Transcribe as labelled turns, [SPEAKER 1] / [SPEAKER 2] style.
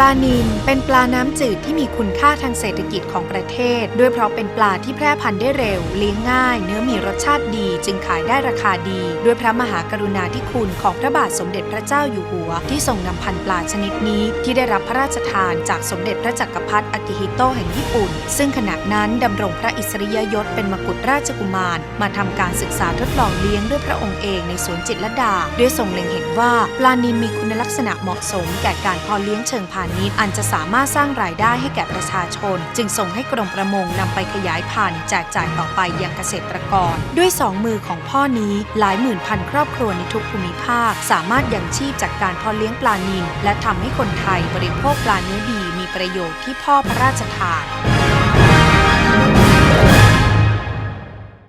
[SPEAKER 1] ลานิลเป็นปลาน้ำจืดที่มีคุณค่าทางเศรษฐกิจของประเทศ ด้วยเพราะเป็นปลาที่แพร่พันธุ์ได้เร็ว เลี้ยงง่าย เนื้อมีรสชาติดี จึงขายได้ราคาดี ด้วยพระมหากรุณาธิคุณของพระบาทสมเด็จพระเจ้าอยู่หัว ที่ทรงนำพันธุ์ปลาชนิดนี้ที่ได้รับพระราชทานจากสมเด็จพระจักรพรรดิอากิฮิโตแห่งญี่ปุ่น ซึ่งขณะนั้นดำรงพระอิสริยยศเป็นมกุฎราชกุมาร มาทำการศึกษาทดลองเลี้ยงด้วยพระองค์เองในสวนจิตรลดาด้วยทรงเล็งเห็นว่าปลานิลมีคุณลักษณะเหมาะสมแก่การพอเลี้ยงเชิงพาณิชย์อันจะสามารถสร้างรายได้ให้แก่ประชาชน จึงส่งให้กรมประมงนำไปขยายพันธุ์แจกจ่ายต่อไปยังเกษตรกร ด้วยสองมือของพ่อนี้หลายหมื่นพันครอบครัวในทุกภูมิภาค สามารถยังชีพจากการเพอเลี้ยงปลานิลและทำให้คนไทยบริโภคปลาเนื้อดีมีประโยชน์ที่พ่อพระราชทาน